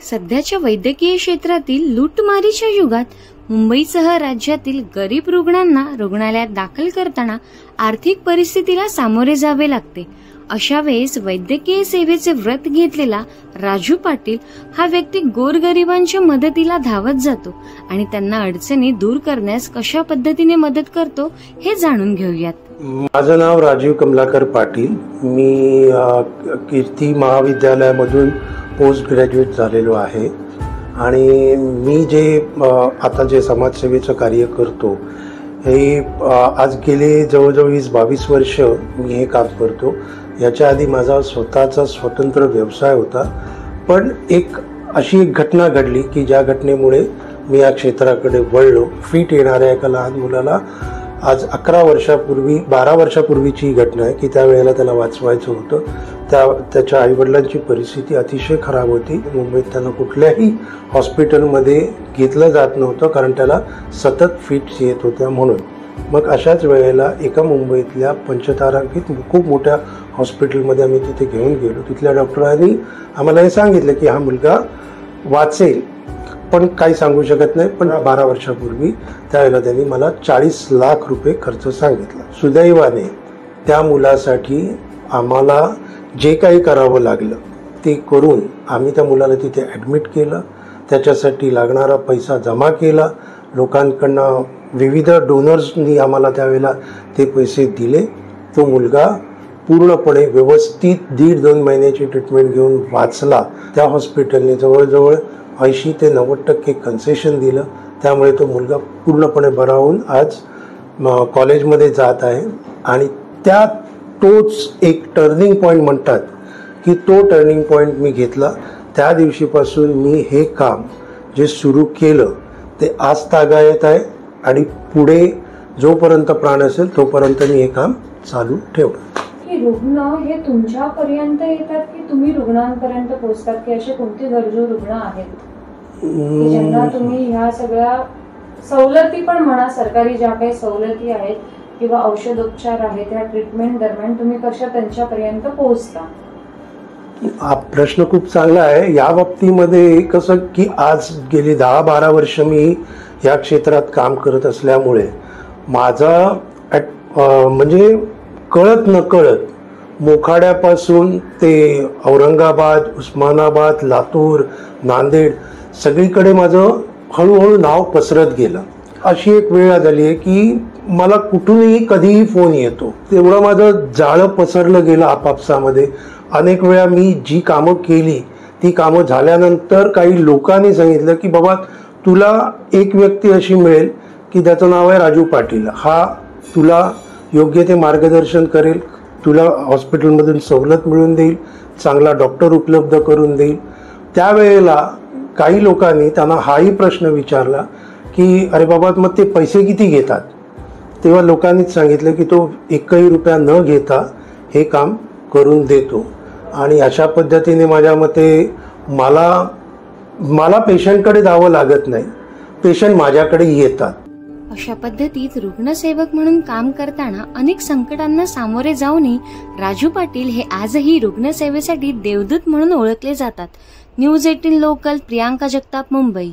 सध्याच्या वैद्यकीय क्षेत्रातील लूटमारीच्या युगात मुंबईसह राज्यातील गरीब रुग्णांना रुग्णालयात दाखल करताना आर्थिक परिस्थितीला सामोरे जावे लागते. अशा वेळेस वैद्यकीय सेवेचे व्रत घेतलेला राजू पाटील हा व्यक्ती गोरगरिबांच्या मदतीला धावत जातो आणि त्यांना अडचणी दूर करण्यास कशा पद्धतीने मदत करतो हे जाणून घेऊयात. माझं नाव राजीव कमलाकर पाटील. मी कीर्ती महाविद्यालयामधून पोस्ट ग्रॅज्युएट झालेलो आहे. आणि मी जे आता जे समाजसेवेचं कार्य करतो हे आज गेले जवळजवळ वीस बावीस वर्ष मी हे काम करतो. याच्या आधी माझा स्वतःचा स्वतंत्र व्यवसाय होता. पण एक अशी एक घटना घडली की ज्या घटनेमुळे मी या क्षेत्राकडे वळलो. फिट येणाऱ्या एका लहान मुलाला आज अकरा वर्षापूर्वी बारा वर्षापूर्वीची ही घटना आहे की त्यावेळेला त्याला वाचवायचं होतं. त्या त्याच्या आईवडिलांची परिस्थिती अतिशय खराब होती. मुंबईत त्यांना कुठल्याही हॉस्पिटलमध्ये घेतलं जात नव्हतं कारण त्याला सतत फिट्स येत होत्या म्हणून. मग अशाच वेळेला एका मुंबईतल्या पंचतारांकित खूप मोठ्या हॉस्पिटलमध्ये आम्ही तिथे घेऊन गेलो. तिथल्या डॉक्टरांनी आम्हाला हे सांगितलं की हा मुलगा वाचेल पण काही सांगू शकत नाही. पण बारा वर्षापूर्वी त्यावेळेला त्यांनी मला चाळीस लाख रुपये खर्च सांगितला. सुदैवाने त्या मुलासाठी आम्हाला जे काही करावं लागलं ते करून आम्ही त्या मुलाला तिथे ॲडमिट केलं. त्याच्यासाठी लागणारा पैसा जमा केला. लोकांकडनं विविध डोनर्सनी आम्हाला त्यावेळेला ते पैसे दिले. तो मुलगा पूर्णपणे व्यवस्थित दीड दोन महिन्याची ट्रीटमेंट घेऊन वाचला. त्या हॉस्पिटलने जवळजवळ ऐंशी ते नव्वद टक्के कन्सेशन दिलं. त्यामुळे तो मुलगा पूर्णपणे बरा होऊन आज म, कॉलेजमध्ये जात आहे. आणि त्या तोच एक टर्निंग पॉईंट म्हणतात की तो टर्निंग पॉईंट मी घेतला. त्या दिवशीपासून मी हे काम जे सुरू केलं ते आज तागायत आहे आणि पुढे जोपर्यंत प्राण असेल तोपर्यंत मी हे काम चालू ठेवणार. की रुग्ण हे तुमच्यापर्यंत येतात की तुम्ही रुग्णांपर्यंत पोहोचतात? की असे कोणते गरजू रुग्ण आहेत? की ज्यांना तुम्ही ह्या सगळ्या सवलती पण म्हणा सरकारी ज्या काही सवलती आहेत किंवा औषधोपचार आहे त्या ट्रीटमेंट दरम्यान तुम्ही कशा त्यांच्यापर्यंत पोहोचता? हा प्रश्न खूप चांगला आहे. या बाबतीमध्ये कसं की आज गेली दहा बारा वर्ष मी या क्षेत्रात काम करत असल्यामुळे माझा ॲट- म्हणजे कळत न कळत मोखाड्यापासून ते औरंगाबाद उस्मानाबाद लातूर नांदेड सगळीकडे माझं हळूहळू नाव पसरत गेलं. अशी एक वेळ झाली आहे की मला कुठूनही कधीही फोन येतो. तेवढं माझं जाळं पसरलं गेलं आपापसामध्ये. अनेक वेळा मी जी कामं केली ती कामं झाल्यानंतर काही लोकांनी सांगितलं की बाबा तुला एक व्यक्ती अशी मिळेल की त्याचं नाव आहे राजू पाटील. हा तुला योग्य ते मार्गदर्शन करेल तुला हॉस्पिटलमधून सवलत मिळून देईल चांगला डॉक्टर उपलब्ध करून देईल. त्यावेळेला काही लोकांनी त्यांना हाही प्रश्न विचारला की अरे बाबा मग ते पैसे किती घेतात? तेव्हा लोकांनीच सांगितलं की तो एकही रुपया न घेता हे काम करून देतो. आणि अशा पद्धतीने माझ्या मते मला मला पेशंटकडे जावं लागत नाही. पेशंट माझ्याकडे येतात. अशा पद्धतीत रुग्णसेवक म्हणून काम करताना अनेक संकटांना सामोरे जाऊनही राजू पाटील हे आजही रुग्णसेवेसाठी देवदूत म्हणून ओळखले जातात. News eighteen local Priyanka Jagtap Mumbai.